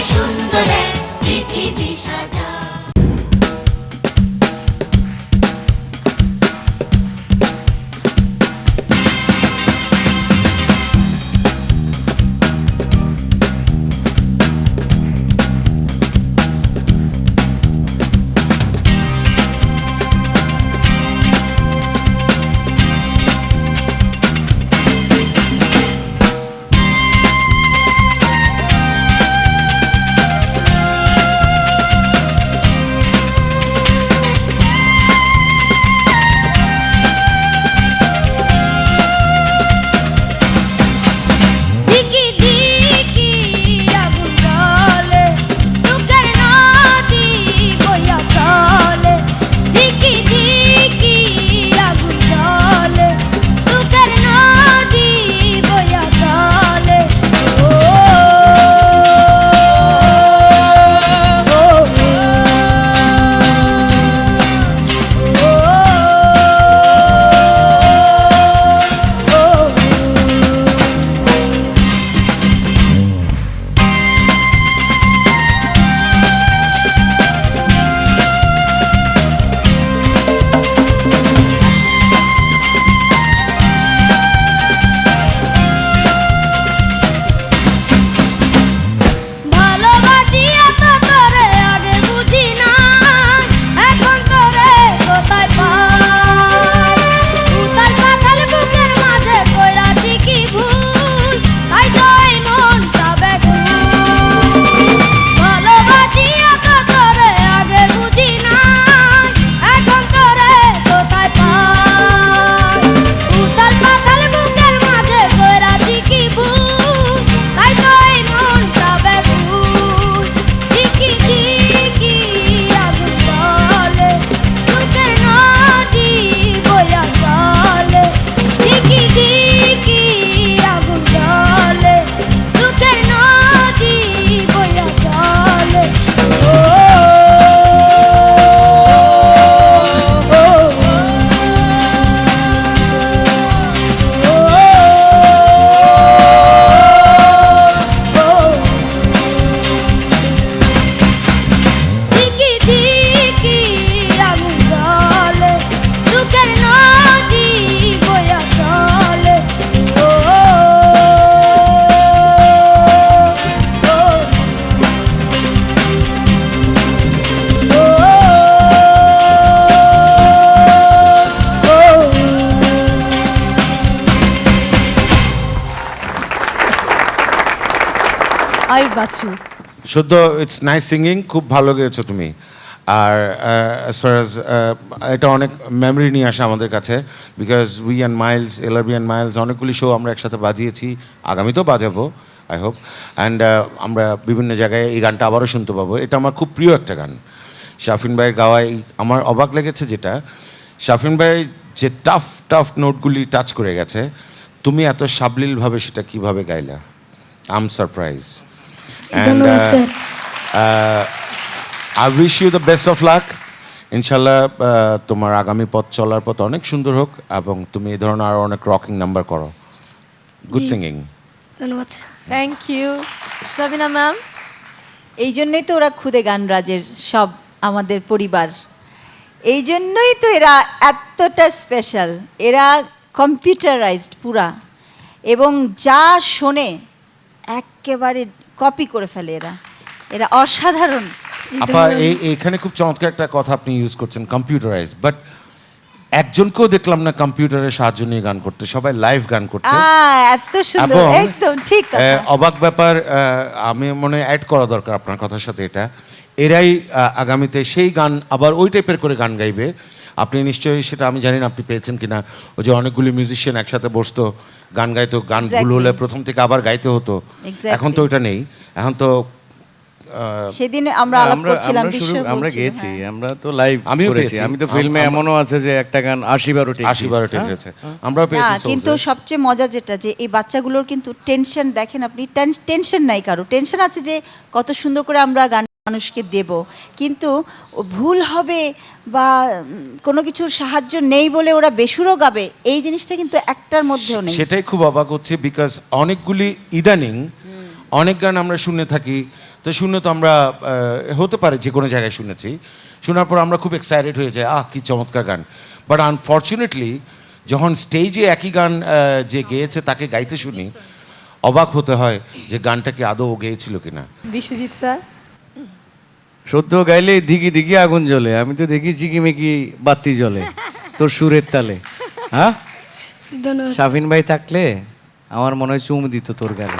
সুন্দর আই বাছু শুদ্ধ it's nice singing খুব ভালো গেয়েছো তুমি। আর অ্যাজ ফার অ্যাজ এটা অনেক মেমরি নিয়ে আসে আমাদের কাছে because we and Miles LRB and Miles অনেকগুলি শো আমরা একসাথে বাজিয়েছি, আগামীতেও বাজাবো আই হোপ অ্যান্ড আমরা বিভিন্ন জায়গায় এই গানটা আবারও শুনতে পাবো। এটা আমার খুব প্রিয় একটা গান। শাফিন ভাইয়ের গাওয়ায় আমার অবাক লেগেছে যেটা, শাফিন ভাই যে টাফ টাফ নোটগুলি টাচ করে গেছে, তুমি এত সাবলীলভাবে সেটা কীভাবে গাইলা? I'm surprise and. I wish you the best of luck ইনশাল্লাহ তোমার আগামী পথ চলার পথ অনেক সুন্দর হোক এবং তুমি এই ধরনের আরও অনেক রকিং নাম্বার করো। গুড সিঙ্গিং ধন্যবাদ থ্যাংক ইউ সাবিনা ম্যাম এই জন্যই তো ওরা খুদে গানরাজের সব আমাদের পরিবার। এই জন্যই তো এরা এতটা স্পেশাল এরা কম্পিউটারাইজড পুরা। এবং যা শোনে একেবারে কপি করে ফেলে এরা। এরা অসাধারণ। আপা এই এইখানে খুব চমৎকার একটা কথা আপনি ইউজ করছেন কম্পিউটারাইজ বাট একজনকেও দেখলাম না কম্পিউটারের সাহায্য নিয়ে গান করতে সবাই লাইভ গান করছে। এত সুন্দর একদম ঠিক। অবাক ব্যাপার আমি মনে অ্যাড করা দরকার আপনার কথার সাথে এটা। এরাই আগামীতে সেই গান আবার ওই টাইপের করে গান গাইবে। আপনি নিশ্চয়ই সেটা আমি জানি না আপনি পেয়েছেন কিনা। ওই যে অনেকগুলি মিউজিশিয়ান একসাথে বসতো গান গাইতো গান ভুল হলে প্রথম থেকে আবার গাইতে হতো। এখন তো ওইটা নেই। এখন তো সেদিন আমরা আলাপ করছিলাম আমরা আমরা গেছি হ্যাঁ। আমরা তো লাইভ আমিও করেছি। আমি তো ফিল্মে এমনও আছে যে একটা গান আশি বারো ঠিক আশি বারো হয়েছে আমরাও না পেয়েছি কিন্তু সবচেয়ে মজা যেটা যে এই বাচ্চাগুলোর কিন্তু টেনশন দেখেন আপনি টেনশন নাই কারও। টেনশন আছে যে কত সুন্দর করে আমরা গান মানুষকে দেব। কিন্তু ভুল হবে বা কোনো কিছুর সাহায্য নেই বলে ওরা বেসুরও গাবে এই জিনিসটা কিন্তু একটার মধ্যেও নেই। সেটাই খুব অবাক হচ্ছে বিকজ অনেকগুলি ইদানিং অনেক গান আমরা শুনে থাকি তো শুনে তো আমরা হতে পারে যে কোনো জায়গায় শুনেছি শোনার পর আমরা খুব এক্সাইটেড হয়ে যাই আহ কি চমৎকার গান। বাট আনফর্চুনেটলি যখন স্টেজে একই গান যে গেয়েছে তাকে গাইতে শুনি অবাক হতে হয় যে গানটা কি আদৌ গেয়েছিল কিনা। বিশ্বজিৎ স্যার? সদ্য গাইলে দিঘি দিঘি আগুন জ্বলে আমি তো দেখি চিকিমিকি বাতি জ্বলে তোর সুরের তালে। হ্যাঁ? শাফিন ভাই থাকলে আমার মনে হয় চুম দিত তোর গালে।